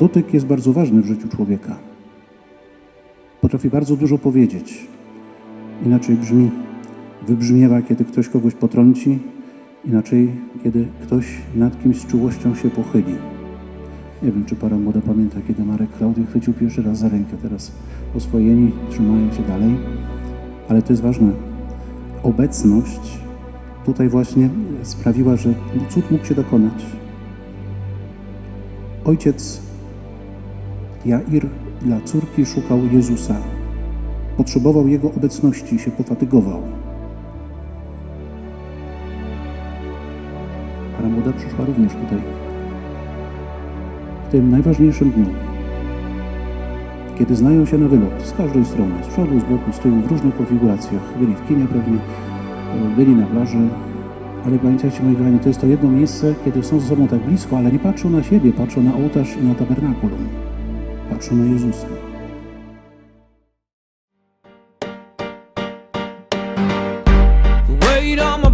Dotyk jest bardzo ważny w życiu człowieka. Potrafi bardzo dużo powiedzieć. Inaczej brzmi, wybrzmiewa, kiedy ktoś kogoś potrąci, inaczej, kiedy ktoś nad kimś z czułością się pochyli. Nie wiem, czy para młoda pamięta, kiedy Marek Klaudię chwycił pierwszy raz za rękę. Teraz oswojeni trzymają się dalej. Ale to jest ważne. Obecność tutaj właśnie sprawiła, że cud mógł się dokonać. Ojciec Jair dla córki szukał Jezusa. Potrzebował Jego obecności się pofatygował. Para młoda przyszła również tutaj. W tym najważniejszym dniu, kiedy znają się na wylot z każdej strony, z przodu, z boku, z tyłu, w różnych konfiguracjach. Byli w kinie pewnie, byli na plaży, ale pamiętajcie, moi kochani, to jest to jedno miejsce, kiedy są ze sobą tak blisko, ale nie patrzą na siebie, patrzą na ołtarz i na tabernakulum. Otrzymuje z ustęp. Wait on